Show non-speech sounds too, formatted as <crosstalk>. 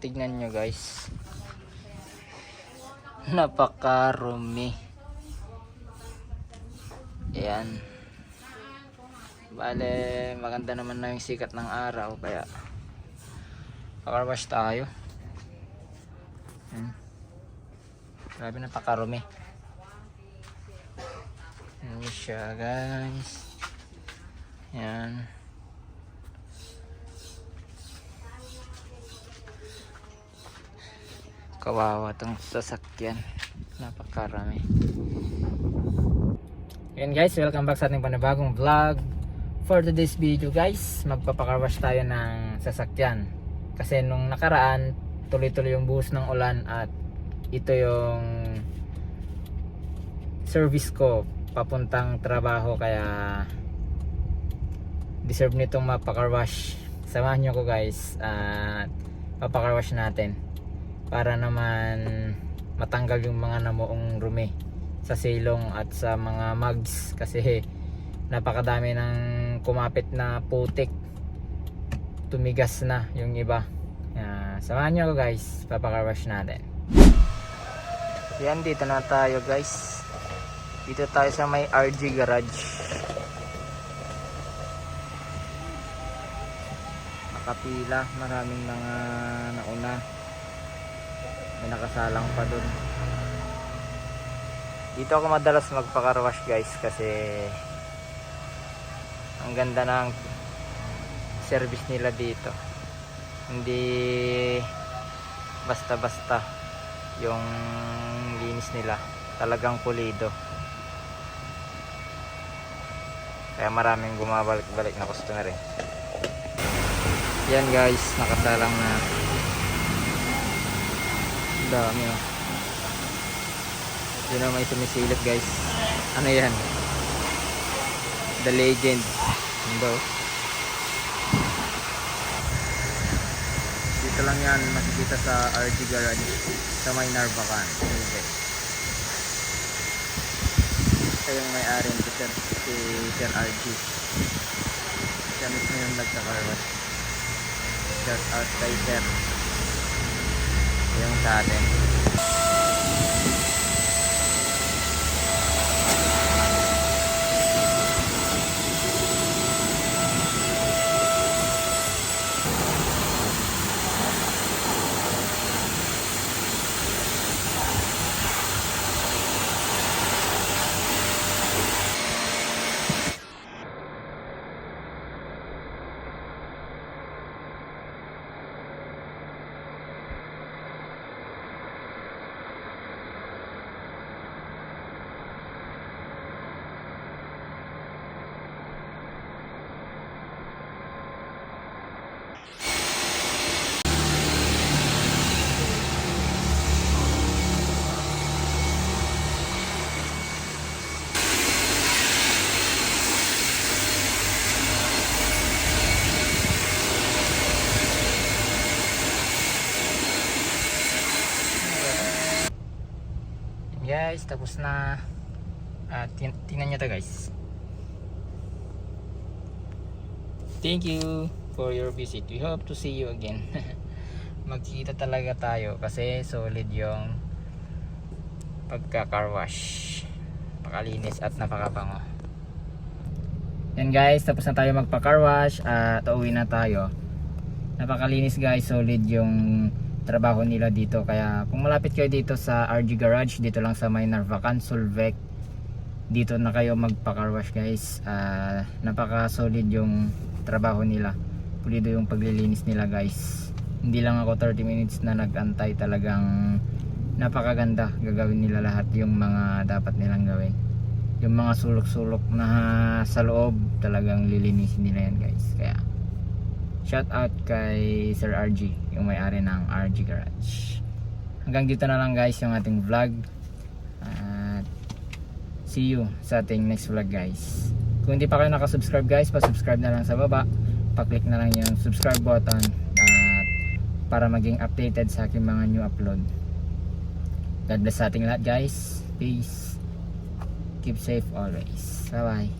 tignan nyo guys. Napakarumi. Ayan. Bale, maganda naman na yung sikat ng araw kaya pakarwash tayo. Ayan. Grabe napakarumi. Ayan siya guys. Ayan. Kawawa tong sasakyan. Napakarami. Ayan guys, welcome back sa ating panibagong vlog. For today's video guys, magpapakarwash tayo ng sasakyan. Kasi nung nakaraan, tuloy-tuloy yung buhos ng ulan at ito yung service ko papuntang trabaho kaya deserve nitong mapakarwash. Samahan nyo ko guys at papakarwash natin para naman matanggal yung mga namuong rumi sa silong at sa mga mugs. Kasi napakadami ng kumapit na putik. Tumigas na yung iba. Uh, samahan nyo guys. Papakarwash natin. Yan dito na tayo guys. Dito tayo sa may RG garage. Nakapila. Maraming mga nauna may nakasalang pa dun. Dito ako madalas magpakarwash guys kasi ang ganda ng service nila dito. Hindi basta basta yung linis nila. Talagang pulido. Kaya maraming bumabalik-balik na customer eh. Yan guys nakasalang na dami oh yun na may sumisilip guys. Ano yan? The legend. Yun daw? Dito lang yan makikita sa RG Garage sa may Narvacan okay. siya yung may-ari nito sir si Sir RG siya mismo yung nagka-carwash. Shout out kay Sir yung sa atin Yan, guys. Tapos na. Ah tin tingnan nyo to guys. Thank you for your visit. We hope to see you again. <laughs> Magkikita talaga tayo kasi solid yung pagka car wash. Pakalinis at napakabango. Yan guys. Tapos na tayo magpa car wash. At uuwi na tayo. Napakalinis guys. Solid yung trabaho nila dito. Kaya kung malapit kayo dito sa RG Garage dito lang sa may Narvacan Solvec dito na kayo magpa car wash guys. Ah, napaka solid yung trabaho nila. Pulido yung paglilinis nila guys. Hindi lang ako 30 minutes na nagantay talagang napakaganda. Gagawin nila lahat yung mga dapat nilang gawin. Yung mga sulok-sulok na sa loob talagang lilinisin nila yan guys. Kaya shout out kay Sir RG yung may-ari ng RG Garage. Hanggang dito na lang guys yung ating vlog. At see you sa ating next vlog guys. Kung hindi pa kayo nakasubscribe guys pa-subscribe na lang sa baba. Pa-click na lang yung subscribe button at para maging updated sa aking mga new upload. God bless sa ating lahat guys. Peace. Keep safe always. Bye bye